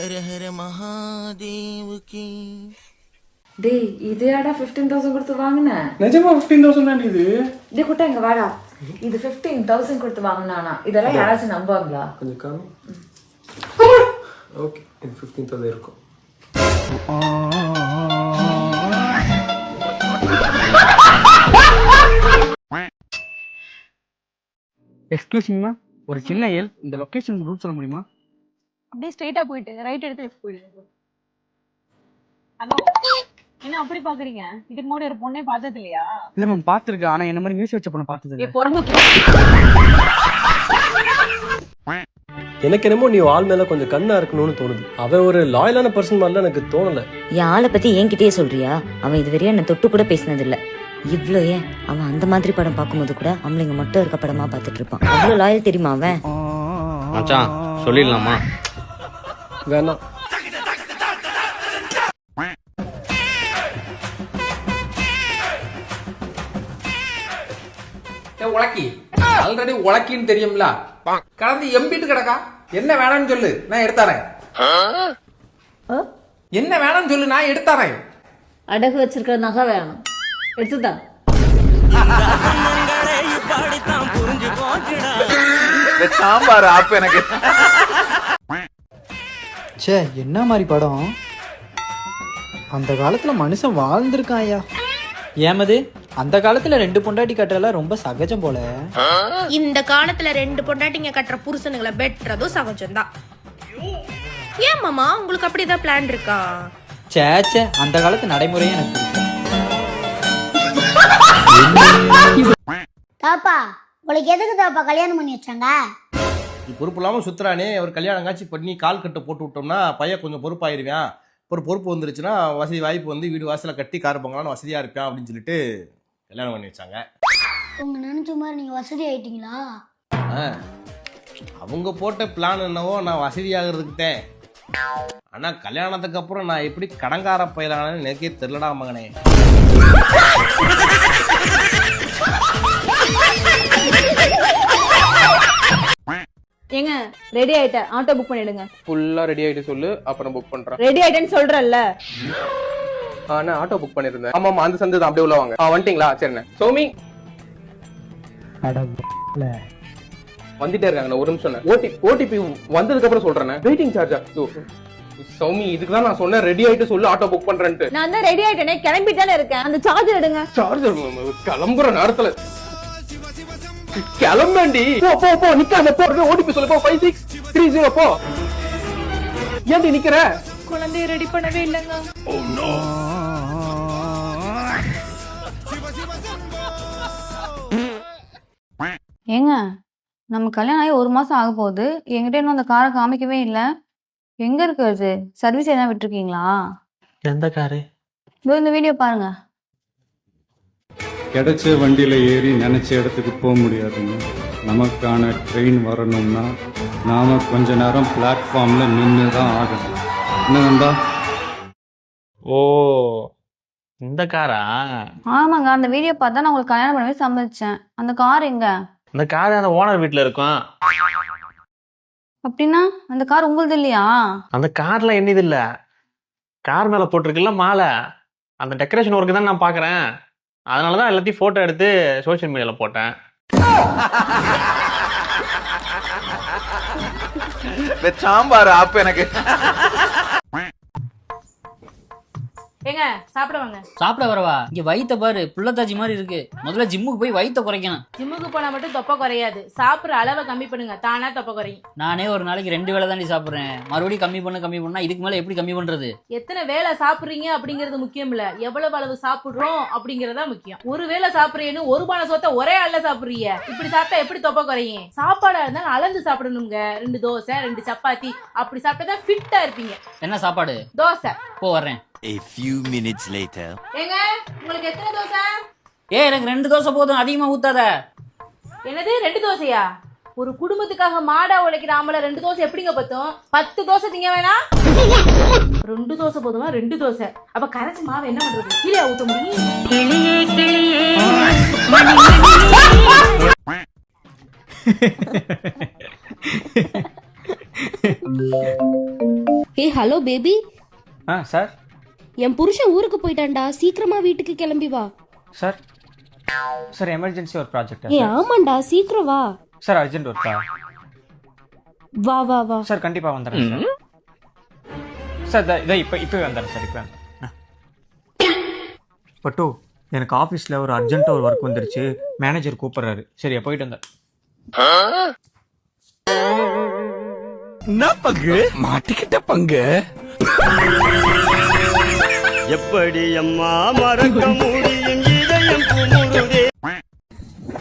ஹர ஹர மகாதேவுக்கு டேய் இதையாடா fifteen thousand கொடுத்து வாங்கினேன் நிஜமா ஃபிஃப்டீன் தௌசண்ட் தாண்டி இது? டே குட்டா இங்க வாடா. இது ஃபிஃப்டீன் தௌசண்ட் கொடுத்து வாங்கினானா? இதெல்லாம் யாராச்சும் நம்புவாங்களா? கொஞ்சம் காணும் ஓகே இது ஃபிஃப்டீன் தௌசண்ட் இருக்கும். எக்ஸ்கியூஸ் மீமா ஒரு சின்ன ஏல் இந்த லொகேஷன் ரூட் சொல்ல முடியுமா? அப்படியே ஸ்ட்ரைட்டா போயிட்டு ரைட் எடுத்து லெஃப்ட் போயிடு. ஹலோ என்ன அப்படி பாக்குறீங்க? இதுக்கு முன்னாடி ஒரு பொண்ணே பார்த்தது இல்லையா? இல்ல மேம் பார்த்துருக்கேன் ஆனா என்ன மாதிரி மியூசிக் வச்ச பொண்ணை பார்த்தது இல்ல. எனக்கு என்னமோ நீ ஆள் மேல கொஞ்சம் கண்ணா இருக்கணும்னு தோணுது. அவன் ஒரு லாயலான பர்சன் மாதிரிலாம் எனக்கு தோணல. என் ஆளை பத்தி என்கிட்டயே சொல்றியா? அவன் இதுவரையும் என்ன தொட்டு கூட பேசினது இல்ல இவ்ளோ ஏன்? அவன் அந்த மாதிரி படம் பார்க்கும்போது கூட ஆம்பளைங்க மட்டும் இருக்க படமா பார்த்துட்டு இருப்பான். அவ்வளவு லாயல் தெரியுமா அவன்? மச்சான் சொல்லிடலாமா? வேணாம். உலக்கி. ஆல்ரெடி உலக்கின்னு தெரியும்ல. கலந்து எம்பிட்டு கிடக்கா? என்ன வேணாம்னு சொல்லு நான் எடுத்தாரேன் என்ன வேணாம்னு சொல்லு நான் எடுத்தாரேன் அடகு வச்சிருக்கிற நகை வேணும். எடுத்துதான் சாம்பார் ஆப்பு எனக்கு. ச்சே என்ன மாதிரி படம்? அந்த காலத்துல மனுஷன் வாழ்ந்திருக்கான் ஐயா. ஏமது அந்த காலத்துல ரெண்டு பொண்டாட்டி கட்டுறதுலாம் ரொம்ப சகஜம் போல. இந்த காலத்துல ரெண்டு பொண்டாட்டிங்க கட்டுற புருஷனுங்களை வெட்டுறதும் சகஜம்தான். ஏன் மாமா உங்களுக்கு அப்படி ஏதாவது பிளான் இருக்கா? ச்சே ச்சே அந்த காலத்து நடைமுறையே எனக்கு தாப்பா உங்களுக்கு எதுக்கு தாப்பா கல்யாணம் பண்ணி வச்சாங்க? பொறுப்பு இல்லாமல் சுத்துறானே ஒரு கல்யாணம் காட்சி பண்ணி கால் கட்டு போட்டு விட்டோம்னா பையன் கொஞ்சம் பொறுப்பாயிருவான். ஒரு பொறுப்பு வந்துருச்சுன்னா வசதி வாய்ப்பு வந்து வீடு வாசலை கட்டி கார் பங்களான்னு வசதியாக இருப்பான் அப்படின்னு சொல்லிட்டு கல்யாணம் பண்ணி வச்சாங்க. உங்க நினைச்ச மாதிரி நீங்க வசதி ஆயிட்டீங்களா? அவங்க போட்ட பிளான் என்னவோ நான் வசதியாகிறதுக்கு தான் ஆனால் கல்யாணத்துக்கு அப்புறம் நான் எப்படி கடங்கார பயிலானு எனக்கே தெரிலடா மகனே. ஏங்க ரெடி ஆயிட்டேன் ஆட்டோ புக் பண்ணிடுங்க. ஃபுல்லா ரெடி ஆயிட்டு சொல்லு அப்புறம் புக் பண்றேன். ரெடி ஆயிட்டேன்னு சொல்றேன்ல ஆ, நான் ஆட்டோ புக் பண்ணிருந்தேன் ஆமா ஆமா அந்த சந்து தான். அப்படியே உள்ள வாங்க. ஆ வந்துட்டீங்களா? சரிண்ணே சோமி. வந்துட்டே இருக்காங்க ஒரு நிமிஷம் ஓடி ஓடிபி வந்ததுக்கு அப்புறம் சொல்றேன் வெயிட்டிங் சார்ஜா சௌமி இதுக்கு தான் நான் சொன்னேன் ரெடி ஆயிட்டு சொல்லு ஆட்டோ புக் பண்றேன்ட்டு. நான் தான் ரெடி ஆயிட்டேனே கிளம்பிட்டானே இருக்கேன். அந்த சார்ஜர் எடுங்க. சார்ஜர் கிளம்புற நேரத்துல. கிளம்பேண்டி போ போ போ நிக்காம போ ஓடிபி சொல்லு போ ஃபைவ் சிக்ஸ் த்ரீ ஜீரோ போ. ஏன்டி நிக்கிற? குழந்தைய ரெடி பண்ணவே இல்லைங்க. ஏங்க நம்ம கல்யாணம் ஆகி ஒரு மாசம் ஆக போகுது. என்கிட்ட இன்னும் அந்த காரை காமிக்கவே இல்லை. எங்க இருக்கு அது? சர்வீஸ் எதாவது விட்டுருக்கீங்களா? எந்த காரு? இதோ இந்த வீடியோ பாருங்க. கிடைச்ச வண்டியில ஏறி நினைச்ச இடத்துக்கு போக முடியாதுங்க. நமக்கான ட்ரெயின் வரணும்னா நாம கொஞ்ச நேரம் பிளாட்ஃபார்ம்ல நின்று தான் ஆகணும். என்ன நண்பா? ஓ இந்த காரா? ஆமாங்க அந்த வீடியோ பார்த்தா நான் உங்களுக்கு கல்யாணம் பண்ணவே சம்மதிச்சேன் அந்த கார் எங்க? இந்த கார் அந்த ஓனர் வீட்ல இருக்கும். அப்படின்னா அந்த கார் உங்களுது இல்லையா? அந்த கார்ல என்னது இல்ல? கார் மேல போட்டிருக்குல்ல மாலை. அந்த டெக்கரேஷன் ஒர்க்கு தான் நான் பாக்குறேன் அதனால தான் எல்லாத்தையும் ஃபோட்டோ எடுத்து சோஷியல் மீடியாவில் போட்டேன். சாம்பார் ஆப் எனக்கு. ஏங்க சாப்பிட வாங்க. சாப்பிட வரவா? இங்க வயித்த பாரு புள்ளத்தாச்சி மாதிரி இருக்கு. முதல்ல ஜிம்முக்கு போய் வயித்த குறைக்கணும். ஜிம்முக்கு போனா மட்டும் தொப்பை குறையாது. சாப்பிடுற அளவை கம்மி பண்ணுங்க தானா தொப்பை குறையும். நானே ஒரு நாளைக்கு ரெண்டு வேளை தாண்டி சாப்பிடுறேன். மறுபடியும் கம்மி பண்ண கம்மி பண்ணா. இதுக்கு மேல எப்படி கம்மி பண்றது? எத்தனை வேளை சாப்பிடுறீங்க அப்படிங்கிறது முக்கியம் இல்ல எவ்வளவு அளவு சாப்பிடுறோம் அப்படிங்கறதா முக்கியம். ஒரு வேளை சாப்பிடுறீன்னு ஒரு பானை சொத்த ஒரே ஆள்ல சாப்பிடுறீங்க. இப்படி சாப்பிட்டா எப்படி தொப்பை குறையும்? சாப்பாடா இருந்தாலும் அளந்து சாப்பிடணுங்க. ரெண்டு தோசை ரெண்டு சப்பாத்தி. அப்படி சாப்பிட்டா தான் ஃபிட்டா இருப்பீங்க. என்ன சாப்பாடு? தோசை. போ வர்றேன். A few minutes later. ஏங்க உங்களுக்கு எத்தனை தோசை? ஏ எனக்கு ரெண்டு தோசை போதும் அதிகமா ஊத்தாத. என்னது ரெண்டு தோசையா? ஒரு குடும்பத்துக்காக மாடா உழைக்கிற ஆம்பளை ரெண்டு தோசை எப்படிங்க பத்தும்? பத்து தோசை திங்க வேணாம் ரெண்டு தோசை போதுமா? ரெண்டு தோசை. அப்ப கரைச்சி மாவு என்ன பண்றது? கீழே ஊத்த முடியும். ஏய் ஹலோ பேபி. ஆ சார். என் புருஷன் ஊருக்கு போயிட்டான்டா. சீக்கிரமா வீட்டுக்கு கிளம்பி வா. சார் சார் எமர்ஜென்சி ஒரு ப்ராஜெக்ட் ஏய் ஆமாண்டா சீக்கிரம் வா. சார் அர்ஜென்ட் ஒர்க்கா வா வா வா. சார் கண்டிப்பா வந்துடுறேன் சார். சார் இதோ- இப்போ இப்போ வந்துடுறேன் சார் இப்போ பட்டு எனக்கு ஆஃபீஸில் ஒரு அர்ஜென்ட்டாக ஒரு ஒர்க் வந்துருச்சு. மேனேஜர் கூப்பிடுறாரு. சரியா போயிட்டு வந்தேன். என்ன பங்கு? மாட்டிக்கிட்ட பங்கு? எப்படி அம்மா மறக்க முடியும் இதயம் குமுறுதே?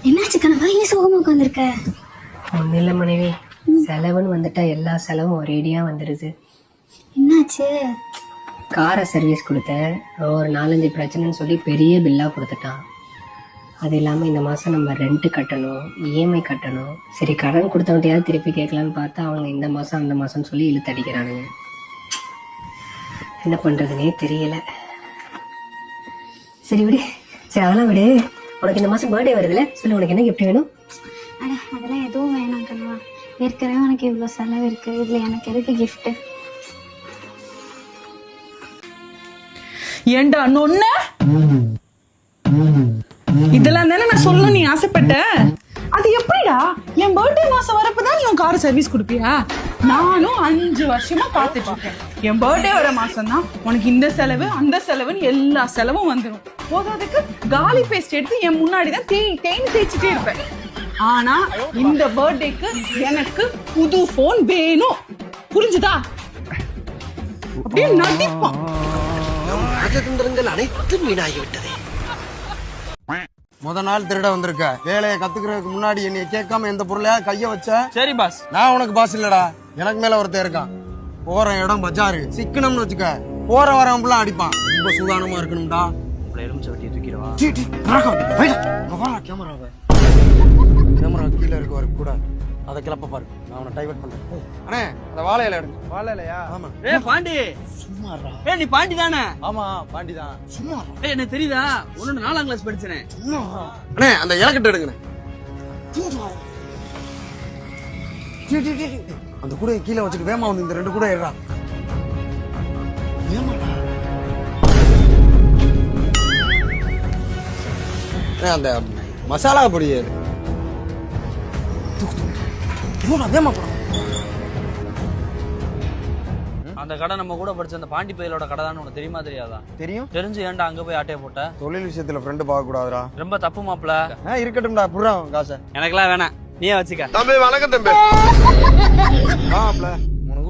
என்னாச்சு கனவா? ஏன் சோகமா உட்காந்துருக்க ஒன்றும் இல்லை மனைவி செலவுன்னு வந்துட்டா எல்லா செலவும் ஒரேடியாக வந்துடுது என்னாச்சு? காரை சர்வீஸ் கொடுத்தேன். ஒரு நாலஞ்சு பிரச்சனைன்னு சொல்லி பெரிய பில்லாக கொடுத்துட்டான். அது இல்லாமல் இந்த மாதம் நம்ம ரெண்ட்டு கட்டணும் இஎம்ஐ கட்டணும். சரி கடன் கொடுத்தவன்ட்டையாவது திருப்பி கேட்கலான்னு பார்த்தா அவங்க இந்த மாதம் அந்த மாதம்னு சொல்லி இழுத்தடிக்கிறானுங்க என்ன பண்ணுறதுனே தெரியல. சரி விடு. சரி அதெல்லாம் விடு. உனக்கு இந்த மாதம் பர்த்டே வருதுல்ல சொல்லு உனக்கு என்ன gift வேணும்? அட அதெல்லாம் எதுவும் வேணாம் கனவா ஏற்கனவே உனக்கு இவ்வளோ செலவு இருக்கு. இதுல எனக்கு எதுக்கு gift? ஏண்டா நொன்ன இதெல்லாம் தானே நான் சொல்லணும் நீ ஆசைப்பட்ட? பர்த்டே மாசம் வரப்பதான் நீ உன் கார் சர்வீஸ் கொடுப்பியா? நானும் அஞ்சு வருஷமா பார்த்துட்டு இருக்கேன் என் பர்த்டே வர மாசம் தான் உனக்கு இந்த செலவு அந்த செலவுன்னு எல்லா செலவும் வந்துடும் போதாதுக்கு காலி பேஸ்ட் எடுத்து என் முன்னாடி தான் தேய் தேய்னு தேய்ச்சிட்டே இருப்பேன். ஆனா இந்த பர்த்டேக்கு எனக்கு புது போன் வேணும். புரிஞ்சுதா? அப்படியே நடிப்பான். அனைத்தும் வீணாகிவிட்டதே. முத நாள் திருட வந்திருக்க. வேலையை கத்துக்கிறதுக்கு முன்னாடி என்னைய கேட்காம எந்த பொருளையா கைய வச்ச? சரி பாஸ் நான் உனக்கு பாஸ் இல்லடா. எனக்கு மேல ஒருத்தன் இருக்கான். போற இடம் பஜாரு. சிக்கனம்னு வச்சுக்க. போற வரவன் அடிப்பான். ரொம்ப சூதானமா இருக்கணும்டா. எலுமிச்சை வெட்டி தூக்கிடுவா. கேமராவை. கேமரா கீழே இருக்கு வர கூட. அதை கிளப்ப பாரு. நான் அவனை டைவர்ட் பண்றேன். அண்ணே அந்த வாழை இலை எடுங்க. வாழை இலையா? ஆமா. ஏ பாண்டி. சும்மாடா. ஏ நீ பாண்டி தானே? ஆமா பாண்டி தான். சும்மா ஏ எனக்கு தெரியுதா? ஒன்னு நாலாம் கிளாஸ் படிச்சேனே. சும்மா. அண்ணே அந்த இலக்கட்டு எடுங்கண்ணே. அந்த கூட கீழே வச்சுட்டு வேமா வந்து இந்த ரெண்டு கூட ஏறா அந்த மசாலா பொடி வேமா அந்த கடை நம்ம கூட படிச்ச அந்த பாண்டி பையலோட கடை தான் உனக்கு தெரியுமா தெரியாதா? தெரியும். தெரிஞ்சு ஏன்டா அங்க போய் ஆட்டைய போட்ட? தொழில் விஷயத்துல ஃப்ரெண்டு பார்க்க கூடாதுடா ரொம்ப தப்பு மாப்ள ஆ இருக்கட்டும்டா புறா காசை. எனக்கெல்லாம் வேணாம். நீயே வச்சுக்க. தம்பி வணக்கம் தம்பி. உனக்கு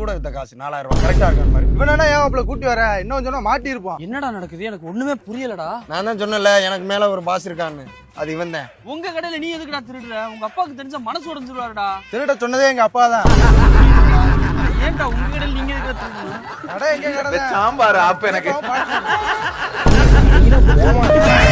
கூட வித்த காசு நாலாயிரம் ரூபாய் கரெக்டா இருக்கான் பாரு. இவன் என்ன ஏன் மாப்ள கூட்டி வர? இன்னும் சொன்னா மாட்டி இருப்பான் என்னடா நடக்குது? எனக்கு ஒண்ணுமே புரியலடா. நான் தான் சொன்னல எனக்கு மேல ஒரு பாஸ் இருக்கான்னு. அது இவன் தான். உங்க கடையில நீ எதுக்குடா திருடுற? உங்க அப்பாவுக்கு தெரிஞ்ச மனசு உடைஞ்சிருவாருடா. திருட சொன்னதே எங்க அப்பா தான். ஏன்டா உங்க கடையில நீங்க எதுக்குடா திருடுற கடை எங்க கடை? சாம்பார் அப்ப எனக்கு. எனக்கு